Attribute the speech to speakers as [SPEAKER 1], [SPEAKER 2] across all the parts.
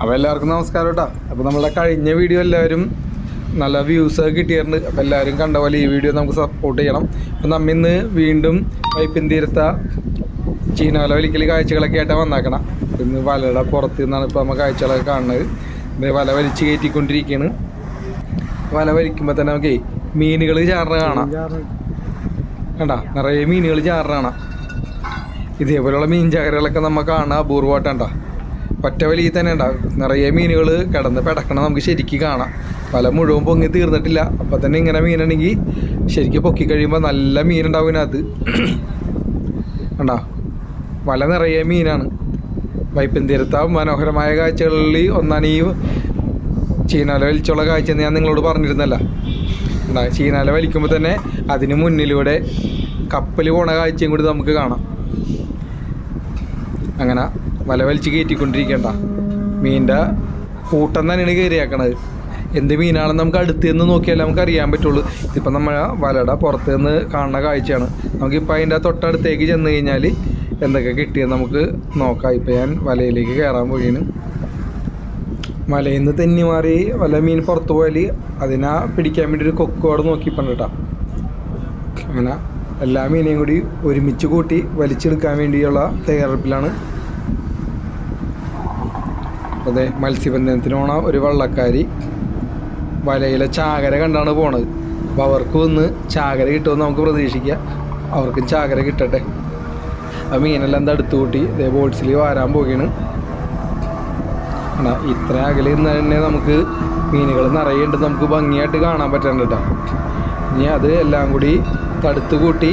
[SPEAKER 1] അപ്പോൾ എല്ലാവർക്കും നമസ്കാരം കേട്ടോ. അപ്പോൾ നമ്മളുടെ കഴിഞ്ഞ വീഡിയോ എല്ലാവരും നല്ല വ്യൂസ് കിട്ടിയിട്ടുണ്ട്. അപ്പോൾ എല്ലാവരും കണ്ട പോലെ ഈ വീഡിയോ നമുക്ക് സപ്പോർട്ട് ചെയ്യണം. അപ്പോൾ നമ്മൾ ഇന്ന് വീണ്ടും വൈപ്പിൻ തീരത്ത ചീനവല വലിക്കൽ കാഴ്ചകളൊക്കെ ആയിട്ടാണ് വന്നാക്കണം. ഇന്ന് വലയുടെ പുറത്ത് നിന്നാണ് ഇപ്പോൾ നമ്മൾ കാഴ്ചകളൊക്കെ കാണുന്നത്. ഇത് വല വലിച്ച് കയറ്റിക്കൊണ്ടിരിക്കുകയാണ് വല വലിക്കുമ്പോൾ തന്നെ നമുക്ക് മീനുകൾ ചാറിന് കാണാം. കണ്ട? നിറയെ മീനുകൾ ചാറിന് കാണാം. ഇതേപോലെയുള്ള മീൻ ചാകരകളൊക്കെ നമ്മൾ കാണാൻ അപൂർവമായിട്ടാ ഒറ്റ വലിയിൽ തന്നെ ഉണ്ടാകും നിറയെ മീനുകൾ കിടന്ന് പിടക്കണം നമുക്ക് ശരിക്കും കാണാം. പല മുഴുവൻ പൊങ്ങി തീർന്നിട്ടില്ല. അപ്പം തന്നെ ഇങ്ങനെ മീനാണെങ്കിൽ ശരിക്കും പൊക്കി കഴിയുമ്പോൾ നല്ല മീനുണ്ടാവും ഇതിനകത്ത്. കണ്ടാ? വല നിറയെ മീനാണ്. വൈപ്പിൻ തീരത്ത മനോഹരമായ കാഴ്ചകളിൽ ഒന്നാണ് ഈ ചീനാല വലിച്ചുള്ള കാഴ്ച എന്ന് ഞാൻ നിങ്ങളോട് പറഞ്ഞിരുന്നല്ല. ഉണ്ടാ ചീനാല വലിക്കുമ്പോൾ തന്നെ അതിന് മുന്നിലൂടെ കപ്പൽ പോണ കാഴ്ചയും കൂടി നമുക്ക് കാണാം. അങ്ങനെ? വല കയറ്റിക്കൊണ്ടിരിക്കണ്ട. മീനിന്റെ കൂട്ടം തന്നെയാണ് കയറിയാക്കണത്. എന്ത് മീനാണെന്ന് നമുക്ക് അടുത്ത് നിന്ന് നോക്കിയാലേ നമുക്ക് അറിയാൻ പറ്റുള്ളൂ. ഇതിപ്പോൾ നമ്മൾ വലയുടെ പുറത്ത് നിന്ന് കാണുന്ന കാഴ്ചയാണ്. നമുക്കിപ്പോൾ അതിന്റെ തൊട്ടടുത്തേക്ക് ചെന്ന് കഴിഞ്ഞാൽ എന്തൊക്കെ കിട്ടിയെന്ന് നമുക്ക് നോക്കാം. ഇപ്പം ഞാൻ വലയിലേക്ക് കയറാൻ പോയിന് മലയിൽ നിന്ന് തെന്നി മാറി വല്ല മീൻ പുറത്ത് പോയാൽ അതിനെ പിടിക്കാൻ വേണ്ടി ഒരു കൊക്കോട് നോക്കിപ്പണ്ട് കേട്ടോ. അങ്ങനെ എല്ലാ മീനെയും കൂടി ഒരുമിച്ച് കൂട്ടി വലിച്ചെടുക്കാൻ വേണ്ടിയുള്ള തയ്യാറെടുപ്പിലാണ് അതെ മത്സ്യബന്ധനത്തിന് പോണ ഒരു വള്ളക്കാരി വലയിലെ ചാകര കണ്ടാണ് പോണത്. അപ്പോൾ അവർക്ക് ഒന്ന് ചാകര കിട്ടുമെന്ന് നമുക്ക് പ്രതീക്ഷിക്കാം. അവർക്കും ചാകര കിട്ടട്ടെ. ആ മീനെല്ലാം എന്താ അടുത്ത് കൂട്ടി? ഇതേ ബോട്ട്സിൽ വാരാൻ പോകുകയാണ് എന്നാ ഇത്ര അകലെ നിന്ന് തന്നെ നമുക്ക് മീനുകൾ നിറയുണ്ട് നമുക്ക് ഭംഗിയായിട്ട് കാണാൻ പറ്റണ്ട കേട്ടോ ഇനി അത് എല്ലാം കൂടി തടുത്ത് കൂട്ടി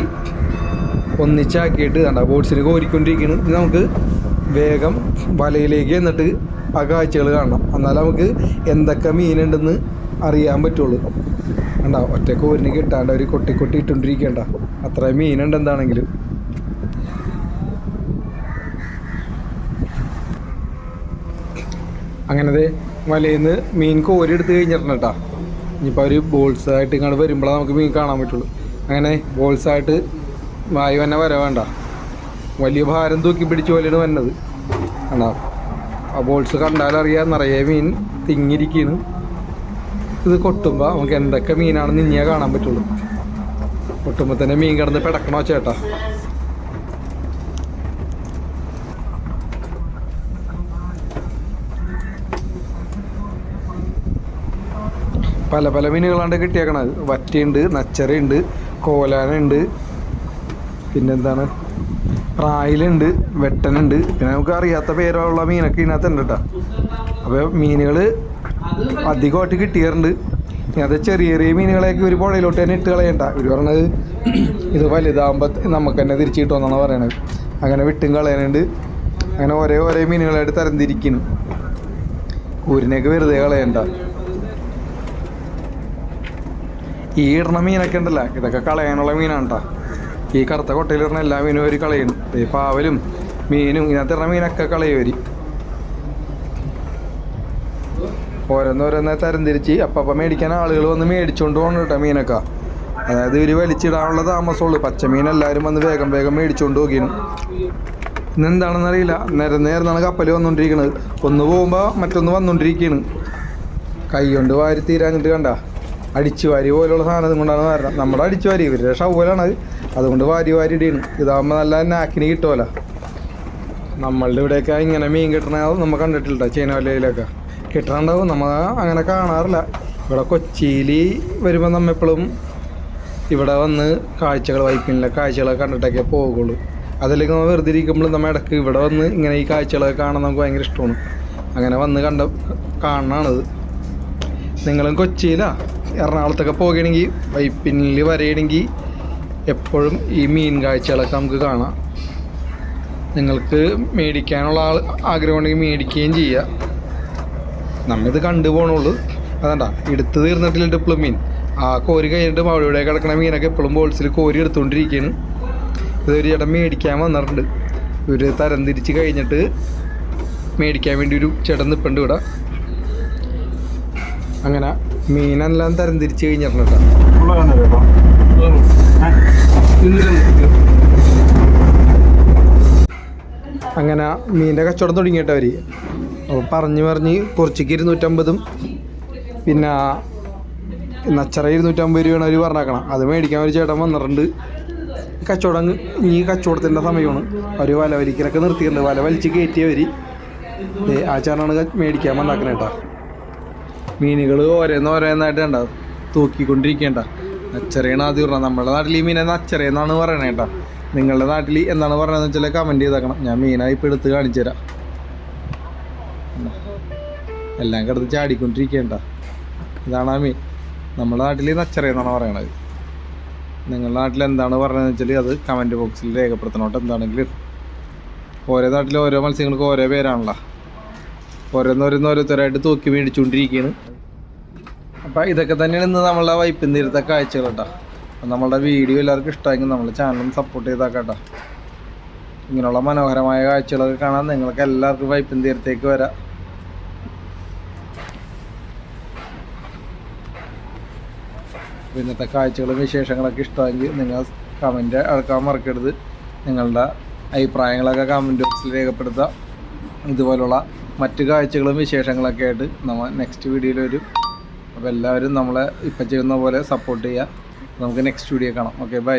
[SPEAKER 1] ഒന്നിച്ചാക്കിയിട്ട് കണ്ട ബോട്ട്സിൽ കോരിക്കൊണ്ടിരിക്കുന്നു നമുക്ക് വേഗം വലയിലേക്ക് എന്നിട്ട് ആ കാഴ്ചകൾ കാണണം. എന്നാലും നമുക്ക് എന്തൊക്കെ മീനുണ്ടെന്ന് അറിയാൻ പറ്റുള്ളൂ. കണ്ട? ഒറ്റയ്ക്ക് കോരിന് കിട്ടാണ്ട് അവർ കൊട്ടി കൊട്ടി ഇട്ടുകൊണ്ടിരിക്കണ്ട. അത്ര മീനുണ്ട് എന്താണെങ്കിലും. അങ്ങനത്തെ വലയിൽ നിന്ന് മീൻ കോരി എടുത്ത് കഴിഞ്ഞിട്ടുണ്ട് കേട്ടോ. ഇനിയിപ്പോൾ അവർ ബോൾസ് ആയിട്ട് ഇങ്ങോട്ട് വരുമ്പോഴേ നമുക്ക് മീൻ കാണാൻ പറ്റുള്ളൂ. അങ്ങനെ ബോൾസ് ആയിട്ട് വായു തന്നെ വര വേണ്ട വലിയ ഭാരം തൂക്കി പിടിച്ച് പോലെയാണ് വന്നത്. കണ്ടോ ആ ബോൾസ് കണ്ടാലറിയാം നിറയെ മീൻ തിങ്ങിരിക്കുന്നു ഇത് കൊട്ടുമ്പോൾ നമുക്ക് എന്തൊക്കെ മീനാണെന്ന് ഇനിയേ കാണാൻ പറ്റുള്ളൂ. കൊട്ടുമ്പോൾ തന്നെ മീൻ കിടന്ന് പിടക്കണോ ചേട്ടാ? പല പല മീനുകളാണ്ട് കിട്ടിയേക്കണത്. വറ്റയുണ്ട് നച്ചറയുണ്ട് കോലാനുണ്ട്. പിന്നെന്താണ്? പ്രായിലുണ്ട് വെട്ടനുണ്ട്. പിന്നെ നമുക്ക് അറിയാത്ത പേരുള്ള മീനൊക്കെ ഇതിനകത്ത് ഉണ്ട് കേട്ടോ അപ്പോൾ മീനുകൾ അധികമായിട്ട് കിട്ടിയിട്ടുണ്ട്. അത് ചെറിയ ചെറിയ മീനുകളെയൊക്കെ ഒരു പുഴയിലോട്ട് തന്നെ ഇട്ട് കളയണ്ട. ഇവർ പറഞ്ഞത് ഇത് വലുതാകുമ്പോൾ നമുക്ക് തന്നെ തിരിച്ചു കിട്ടുമെന്നാണ് പറയണത്. അങ്ങനെ വിട്ടും കളയാനുണ്ട് അങ്ങനെ ഓരോ ഓരോ മീനുകളായിട്ട് തരംതിരിക്കുന്നു കൂരിനെയൊക്കെ വെറുതെ കളയണ്ട. ഈ ഇടണ മീനൊക്കെ ഉണ്ടല്ലോ ഇതൊക്കെ കളയാനുള്ള മീനാണ് കേട്ടോ ഈ കറുത്ത കൊട്ടയിൽ ഇടുന്ന എല്ലാ മീനും അവർ കളയും ഈ പാവലും മീനും ഇതിനകത്ത് ഇറങ്ങുന്ന മീനൊക്കെ കളയവര് ഓരോന്നോരോന്നെ തരംതിരിച്ച് അപ്പം മേടിക്കാൻ ആളുകൾ വന്ന് മേടിച്ചോണ്ട് പോകണം കേട്ടോ മീനൊക്കെ. അതായത് ഇവർ വലിച്ചിടാനുള്ള താമസമുള്ളൂ. പച്ചമീൻ എല്ലാവരും വന്ന് വേഗം വേഗം മേടിച്ചോണ്ട് പോകിനും. ഇന്നെന്താണെന്ന് അറിയില്ല. നേരം നേർന്നാണ് കപ്പൽ വന്നുകൊണ്ടിരിക്കുന്നത് ഒന്ന് പോകുമ്പോൾ മറ്റൊന്ന് വന്നുകൊണ്ടിരിക്കുകയാണ് കൈ കൊണ്ട് വാരി തീരാഞ്ഞിട്ട് കണ്ട. അടിച്ചുവാരി പോലുള്ള സാധനം കൊണ്ടാണ് വരണം. നമ്മുടെ അടിച്ചുവാരി ഇവരുടെ ഷവലാണ് അത്. അതുകൊണ്ട് വാരി വാരി ഇടീണ്. ഇതാകുമ്പോൾ നല്ല നാക്കിന് കിട്ടുമല്ല നമ്മളുടെ ഇവിടെയൊക്കെ ഇങ്ങനെ മീൻ കിട്ടണ നമ്മൾ കണ്ടിട്ടില്ല ചീനവലയിലൊക്കെ കിട്ടണുണ്ടാവും? നമ്മൾ അങ്ങനെ കാണാറില്ല. ഇവിടെ കൊച്ചിയിൽ വരുമ്പോൾ നമ്മ എപ്പോഴും ഇവിടെ വന്ന് കാഴ്ചകൾ വൈപ്പിനില്ല കാഴ്ചകളൊക്കെ കണ്ടിട്ടൊക്കെ പോകുള്ളൂ അതല്ലെങ്കിൽ നമ്മൾ വെറുതെ ഇരിക്കുമ്പോൾ നമ്മൾ ഇടയ്ക്ക് ഇവിടെ വന്ന് ഇങ്ങനെ ഈ കാഴ്ചകളൊക്കെ കാണാൻ നമുക്ക് ഭയങ്കര ഇഷ്ടമാണ്. അങ്ങനെ വന്ന് കണ്ട കാണണത് നിങ്ങളും കൊച്ചിയിലാ? എറണാകുളത്തൊക്കെ പോകുകയാണെങ്കിൽ വൈപ്പിനിൽ വരികയാണെങ്കിൽ എപ്പോഴും ഈ മീൻ കാഴ്ചകളൊക്കെ നമുക്ക് കാണാം. നിങ്ങൾക്ക് മേടിക്കാനുള്ള ആൾ ആഗ്രഹമുണ്ടെങ്കിൽ മേടിക്കുകയും ചെയ്യാം. നമ്മിത് കണ്ടു പോകണുള്ളൂ അതണ്ട എടുത്ത് തീർന്നിട്ടില്ല ഇപ്പോഴും മീൻ. ആ കോരി കഴിഞ്ഞിട്ട് അവിടെ കിടക്കണ മീനൊക്കെ എപ്പോഴും ബോൾസിൽ കോരി എടുത്തുകൊണ്ടിരിക്കുകയാണ്. ഇതൊരു ചേട്ടൻ മേടിക്കാൻ വന്നിട്ടുണ്ട്. ഇവർ തരം തിരിച്ച് കഴിഞ്ഞിട്ട് മേടിക്കാൻ വേണ്ടി ഒരു ചേട്ടൻ നിൽപ്പുണ്ട് ഇവിടെ. അങ്ങനെ മീനെല്ലാം തരം തിരിച്ചു കഴിഞ്ഞിട്ടുണ്ട് അങ്ങനെ മീനിന്റെ കച്ചവടം തുടങ്ങിയിട്ട് അവർ പറഞ്ഞു പറഞ്ഞ് കുറച്ചിക്ക് ഇരുന്നൂറ്റമ്പതും പിന്നെ നച്ചറ ഇരുന്നൂറ്റമ്പത് രൂപയാണ് അവർ പറഞ്ഞേക്കണം. അത് മേടിക്കാൻ ഒരു ചേട്ടൻ വന്നിട്ടുണ്ട്. കച്ചവടം ഈ കച്ചവടത്തിന്റെ സമയമാണ് അവർ വല വലിക്കലൊക്കെ നിർത്തിയിട്ടുണ്ട്. വല വലിച്ച് കയറ്റിയവർ ആ ചേട്ടനാണ് മേടിക്കാൻ വന്നാക്കണ കേട്ടോ. മീനുകൾ ഓരോന്ന് ഓരോന്നായിട്ട് കണ്ട? തൂക്കിക്കൊണ്ടിരിക്കേണ്ട. നച്ചറയാണ് ആദ്യം പറഞ്ഞത്. നമ്മുടെ നാട്ടിൽ ഈ മീനെ നച്ചറയെന്നാണ് പറയണേ കേട്ടോ. നിങ്ങളുടെ നാട്ടിൽ എന്താണ് പറയണതെന്ന് വെച്ചാൽ കമന്റ് ചെയ്തേക്കണം. ഞാൻ മീനായി ഇപ്പോൾ എടുത്ത് കാണിച്ചു തരാം. എല്ലാം കിടന്ന് ചാടിക്കൊണ്ടിരിക്കേണ്ട. ഇതാണ് ആ മീൻ. നമ്മുടെ നാട്ടിൽ നച്ചറയെന്നാണ് പറയണത്. നിങ്ങളുടെ നാട്ടിൽ എന്താണ് പറയുന്നത് വെച്ചാൽ അത് കമന്റ് ബോക്സിൽ രേഖപ്പെടുത്തണോട്ട് എന്താണെങ്കിലും ഓരോ നാട്ടിലും ഓരോ മത്സ്യങ്ങൾക്ക് ഓരോ പേരാണല്ലോ. ഓരോന്നോരോന്ന് ഓരോരുത്തരായിട്ട് തൂക്കി മേടിച്ചുകൊണ്ടിരിക്കുകയാണ്. അപ്പോൾ ഇതൊക്കെ തന്നെയാണ് ഇന്ന് നമ്മളുടെ വൈപ്പിൻ തീരത്തെ കാഴ്ചകൾ കേട്ടോ. അപ്പം നമ്മളുടെ വീഡിയോ എല്ലാവർക്കും ഇഷ്ടമായെങ്കിൽ നമ്മളെ ചാനലും സപ്പോർട്ട് ചെയ്താക്കാട്ടോ. ഇങ്ങനെയുള്ള മനോഹരമായ കാഴ്ചകളൊക്കെ കാണാൻ നിങ്ങൾക്ക് എല്ലാവർക്കും വൈപ്പിൻ തീരത്തേക്ക് വരാം. ഇന്നത്തെ കാഴ്ചകളും വിശേഷങ്ങളൊക്കെ ഇഷ്ടമെങ്കിൽ നിങ്ങൾ കമന്റ് അടക്കാൻ മറക്കരുത്. നിങ്ങളുടെ അഭിപ്രായങ്ങളൊക്കെ കമന്റ് ബോക്സിൽ രേഖപ്പെടുത്താം ഇതുപോലുള്ള മറ്റു കാഴ്ചകളും വിശേഷങ്ങളൊക്കെ ആയിട്ട് നമ്മൾ നെക്സ്റ്റ് വീഡിയോയിൽ വരും അപ്പോൾ എല്ലാവരും നമ്മളെ ഇപ്പം ചെയ്യുന്ന പോലെ സപ്പോർട്ട് ചെയ്യുക നമുക്ക് നെക്സ്റ്റ് വീഡിയോ കാണാം. Okay bye